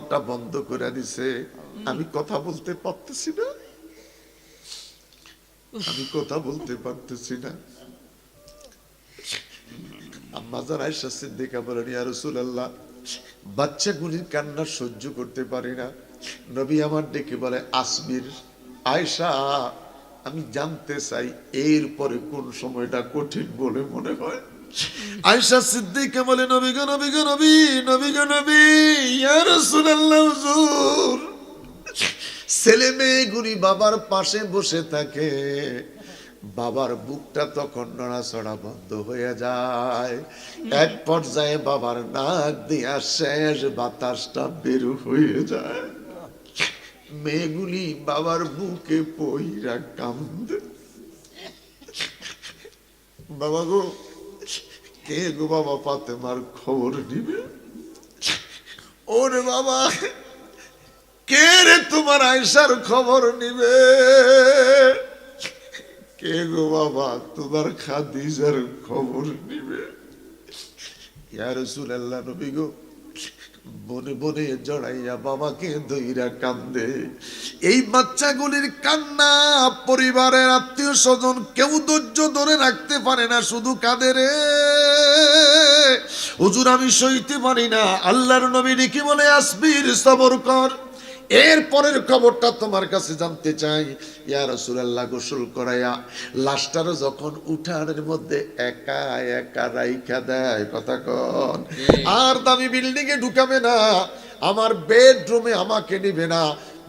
জবানটা বন্ধ করে দিছে। আমি কথা বলতে পারতেছি না। আমি কথা বলতে পারতেছি না। আয়সা সিদ্দিকা বলেন, ইয়া রাসূলুল্লাহ, বাচ্চাগুলির কান্না সহ্য করতে পারি না। নবী আমার ডেকে বলে, আসবির আয়সা আমি জানতে চাই এর পরে কোন সময়টা কঠিন বলে মনে হয়? আয়সা সিদ্দিকা বলে, নবী গো নবী গো, নবী নবী গো, নবী ছেলে মেয়েগুলি বাবার পাশে বসে থাকে। বাবার বুকটা তখন নড়াচড়া বন্ধ হয়ে যায়। এক পর্যায়ে বাবার নাক দিয়া শেষ বাতাসটা বের হয়ে যায়। মেয়েগুলি বাবার বুকে পইরা কান্দে বাবা গো কে গো বাবা পাতেমার খবর নিবে? ওরে বাবা, কে রে তোমার আয়সার খবর নিবে? কে গো বাবা তোমার খাদিজার খবর নিবে? ইয়া রাসূলুল্লাহ নবী গো, বনে বনে জড়াইয়া বাবাকে দইরা কান্দে। এই বাচ্চাগুলির কান্না পরিবারের আত্মীয় স্বজন কেউ ধৈর্য ধরে রাখতে পারে না, শুধু কাঁদে রে। হুজুর আমি সইতে পারি না। আল্লাহর নবী কি বলে আসবির সবর কর। এর পরের খবরটা তোমার কাছে জানতে চাই। ইয়া রাসূলুল্লাহ গোসল করাইয়া লাশটারও যখন উঠানের মধ্যে একা একা রাইখা দেয় কথা কন। আর দামি বিল্ডিং এ ঢুকাবে না। আমার বেডরুমে আমাকে নিবে না।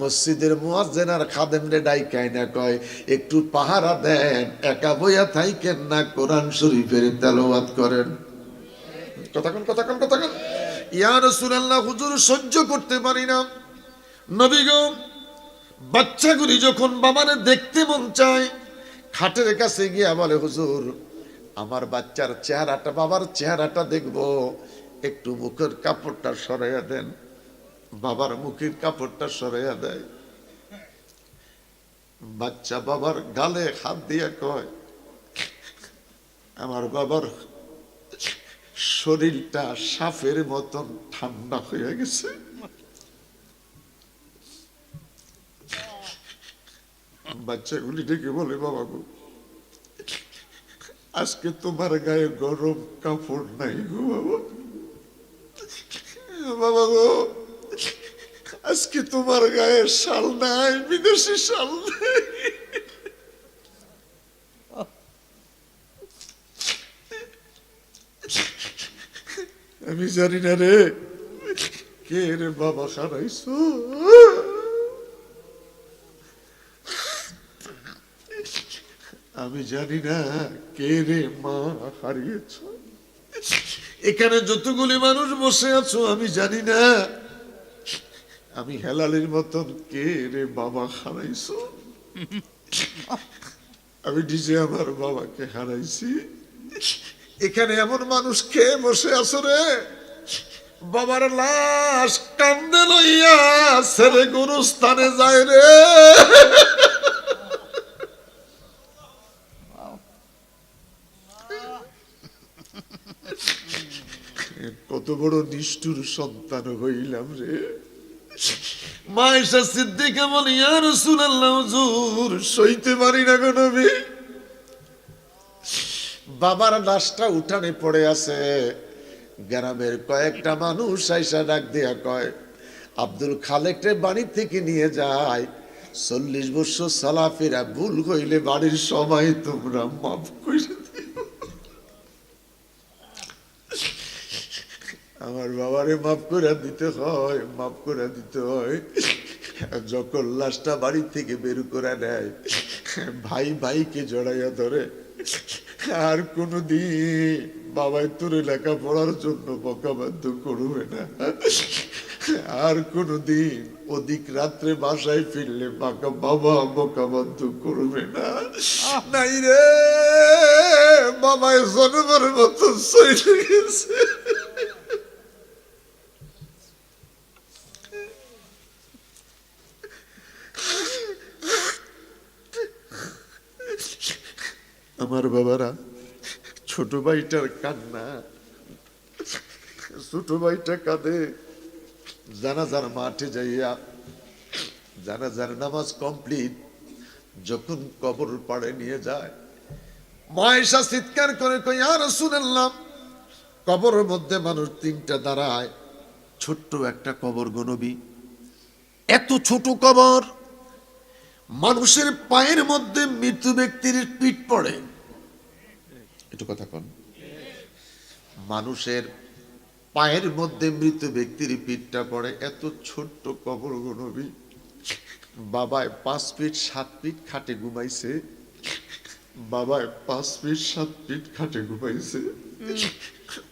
মসজিদের মুয়াজ্জিন আর খাদেমরে ডাইকাই না কয় একটু পাহারা দেন একা বইয়া থাইকেন না কোরআন শরীফের তেলাওয়াত করেন। কথা কন কথা কন, কথা ইয়া রাসূলুল্লাহ, হুজুর, সহ্য করতে পারি না। নবী বাচ্চাগুলি যখন বাবারে দেখতে মন চায়, খাটের কাছে গিয়া বলে, হুজুর, আমার বাচ্চার চেহারাটা, বাবার চেহারাটা দেখব। একটু মুখের কাপড়টা সরাইয়া দেন। বাবার মুখের কাপড়টা সরাইয়া দেয়। বাচ্চা বাবার গালে হাত দিয়ে কয়, আমার বাবার শরীরটা সাফের মতন ঠান্ডা হয়ে গেছে। বাচ্চাগুলি ডেকে বলে, বাবা গো, আজকে তোমার গায়ে গরম কাপড় নাই গো বাবা। বাবা গো, আজকে তোমার গায়ে শাল নাই, বিদেশি শাল নাই। আমি জানি না রে। কে রে বাবা খারাইছো আমি জানি না কে রে মা হারিয়েছ। এখানে যতগুলি মানুষ বসে আছো, আমি জানি না। আমি হেলালের মতন কে রে বাবা হারাইছ? আমি নিজে আমার বাবাকে হারাইছি। এখানে এমন মানুষ কে বসে আছো রে? বাবার লাশ কান্দে লইয়া ছেলে গুরুস্থানে যায় রে। কত বড় নিষ্ঠুর সন্তান হইলাম রে। মায়েশা সিদ্দিকা বলে রাসূলুল্লাহ, হুজুর, সইতে পারি না গো নবী। বাবার লাশটা উঠানে পড়ে আছে। গ্রামের কয়েকটা মানুষ আইসা ডাক দিয়া কয়, আব্দুল খালেককে বাড়ি থেকে নিয়ে যায় চল্লিশ বছর সালাফেরা ভুল হইলে বাড়ির সবাই তোমরা মাফ করে আমার বাবারে মাফ করে দিতে হয়, মাফ করে দিতে হয়। যখন লাশটা বাড়ি থেকে বের করে নেয়, ভাই ভাইকে জড়াইয়া ধরে আর কোনো দিন বাবাই তোর লেখাপড়ার জন্য বকাবাধ্য করবে না। আর কোনো দিন অধিক রাত্রে বাসায় ফিরলে বাঁকা বাবা বকাবাধ্য করবে না। নাই রে বাবায় জন্মের মতো সইলে গেছে। আমার বাবারা, ছোট ভাইটার কান্না, ছোট ভাইটা কাঁদে, জানাজার মাঠে যাইয়া জানাজার নামাজ কমপ্লিট, যখন কবর পাড়ে নিয়ে যায় মহেশা চিৎকার করে কই আর শুনলাম কবরের মধ্যে মানুষ তিনটা দাঁড়ায়, ছোট্ট একটা কবর গনবী এত ছোট কবর মানুষের পায়ের মধ্যে মৃত্যু ব্যক্তির পিঠ পড়ে। একটু কথা কন। মানুষের পায়ের মধ্যে মৃত ব্যক্তির পিঠটা পড়ে। এত ছোট্ট কবর গনবী বাবায় পাঁচ ফিট সাত ফিট খাটে ঘুমাইছে। বাবায় পাঁচ ফিট সাত ফিট খাটে ঘুমাইছে।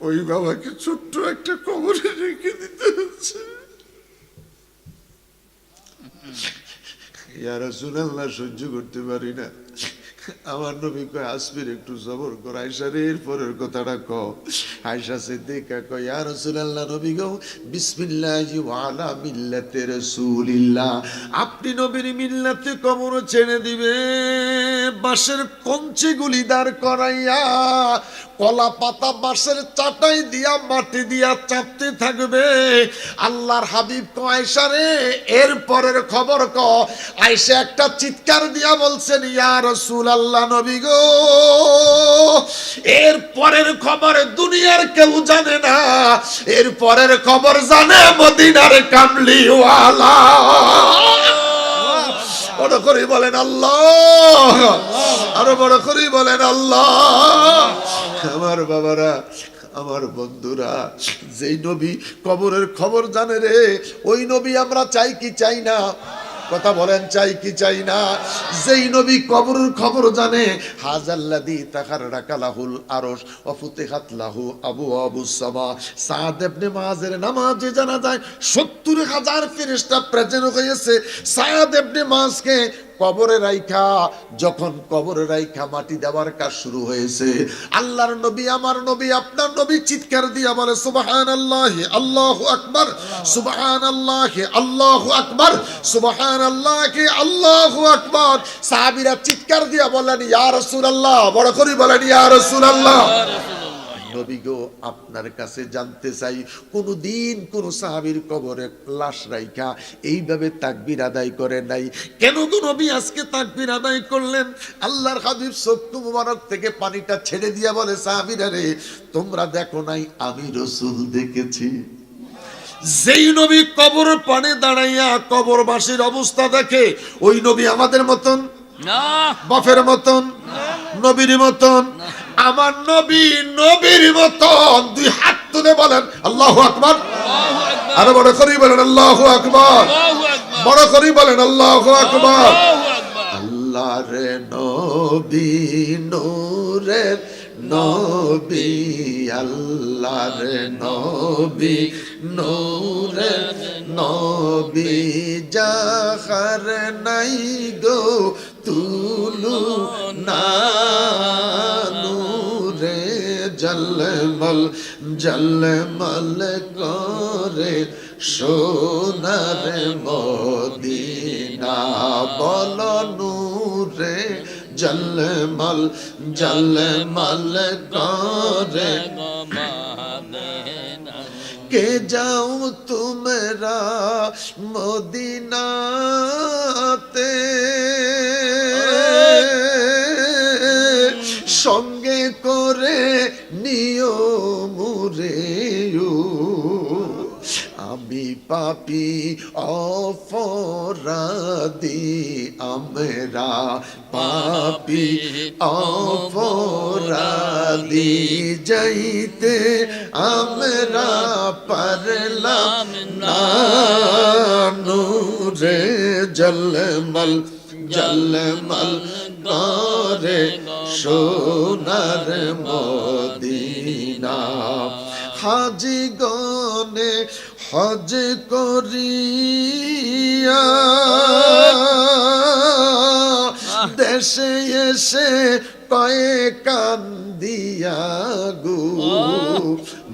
ওই বাবাকে ছোট্ট একটা কবরে রেখে দিতে হচ্ছে। সহ্য করতে পারি না। আমার নবী কয় আসবির একটু জবর কর কথাটা ক। আয়সা কয়, ইয়া নবী গো, বিসমিল্লাহি মিল্লাতি আপনি নবীর মিল্লাতে কবর ছেড়ে দিবে বাসের বাঁশের কঞ্চিগুলি দাঁড় করাইয়া কলা পাতা বাঁশের চাটাই দিয়া মাটি দিয়া চাপতে থাকবে। আল্লাহর হাবিব ক আয়সা রে এর পরের খবর ক। আয়সা একটা চিৎকার দিয়া বলছেন ইয়া রাসূল আল্লাহ নবী গো এর পরের খবর দুনিয়ার কেউ জানে না। এর পরের খবর জানে মদিনার কামলিওয়ালা। বড় করে বলেন আল্লাহ। আরও বড় করে বলেন আল্লাহ। আমার বাবারা, আমার বন্ধুরা, যেই নবী কবরের খবর জানে রে, ওই নবী আমরা চাই কি চাই না? কথা বলেন, চাই কি চাই না? যেই নবী কবরের খবর জানে হাজাল্লাদি তাকার রাকালাহুল আরশ অফুতিহাত লাহু আবু আবু সামা। সাদ ইবনে মাযের নামাজে জানা যায় 70 হাজার ফেরেশতা প্রেজেন্ট হয়েছে। সাদ ইবনে কবরে রাইখা, যখন কবরে রাইখা মাটি দেওয়ার কাজ শুরু হয়েছে, আল্লাহর নবী, আমার নবী, আপনার নবী চিৎকার দিয়া বলে সুবাহান আল্লাহ আল্লাহ আকবর সুবাহান আল্লাহ আল্লাহ আকবর সুবাহান আল্লাহ আল্লাহ আকবর। সাহাবিরা চিৎকার দিয়া বলেন ইয়া আল্লাহ বড় করে বলেন, ইয়া রাসূলুল্লাহ। নবী গো আপনার কাছে জানতে চাই কোনদিন কোনো সাহাবীর কবরে লাশ রাইখা এইভাবে তাকবির আদায় করে নাই? কেন গো নবী আজকে তাকবির আদায় করলেন? আল্লাহর হাবিব চক্ষু মুবারক থেকে পানিটা ছেড়ে দিয়া বলে সাহাবীরা রে তোমরা দেখো নাই আমি রসুল দেখেছি। যেই নবী কবর পানে দাঁড়াইয়া কবরবাসীর অবস্থা দেখে ওই নবী আমাদের মতন? না। বাফের মতন? নবীর মতন? আমার নবী নবীর মতন দুই হাত তুলে বলেন আল্লাহ আকবর। আরও বড় করেই বলেন আল্লাহ আকবর। বড় করেই বলেন আল্লাহ আকবর। আল্লাহু রে নবী নূরের নবী আল্লাহ রে নবী নূরের নবী যাহার নাই গো তুলু না নূরে জলমল জলমল করে সোনার মদিনা। বল নূরে জলমল জলমল করে। কে যাও তোমরা মদিনাতে? সঙ্গে করে নিও মুরে আমি পাপি অপরাধী আমরা পাপি অপরাধী যাইতে আমরা পারলাম না। নূরে জলমল জলমল করে সোনার মদিনা। হাজি গনে হজ করিয়া দেশে এসে কয়ে কান্দিয়া গো।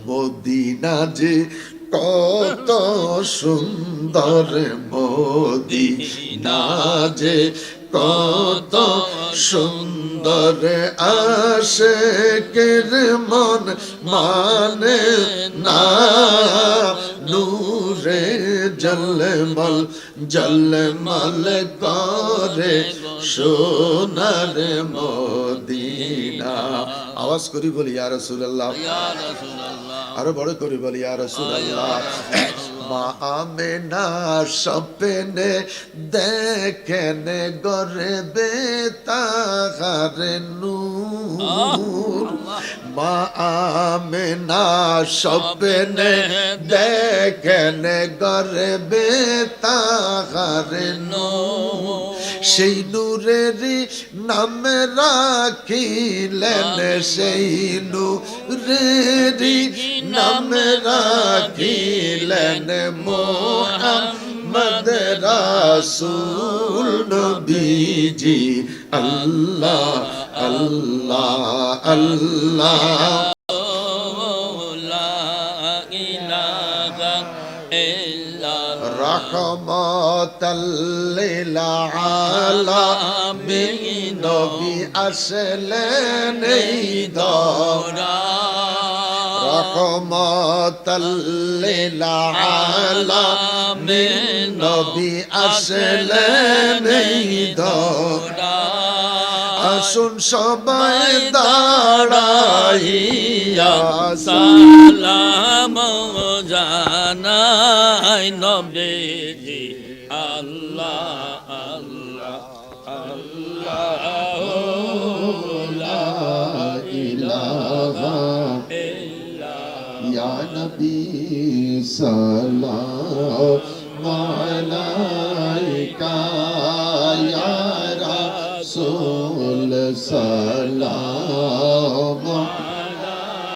মদিনা যে কত সুন্দর মদিনা যে কত সুন্দর আশেকের মন মানে না। নূরে জলমল জলমল করে সোনার মদিনা। আওয়াজ করি বলি, ইয়া রাসূলুল্লাহ। ইয়া আরও বড় করে বলি রাসূলুল্লাহ, মা আমেনা স্বপ্নে দেখেন গরে বেতাহার নূর। মা আমেনা স্বপ্নে দেখেন গরে বেতাহার নূর। সেই নূরেরই নাম রাখিলেন সেই নূরেরই নাম রাখিলেন মোহাম্মদ রাসূল নবীজি। আল্লাহ আল্লাহ আল্লাহ। রহমতাল্লিল আলামিন নবী আসলেন এই দরা রহমতাল্লিল আলামিন নবী আসলেন এই দরা আসুন সবাই দাঁড়াইয়া সালাম জানাই নবীজি। আল্লাহ আল্লাহ আল্লাহ ইলাহা ইয়া নবী সালাম আলাইকা ইয়া রাসূল সালাম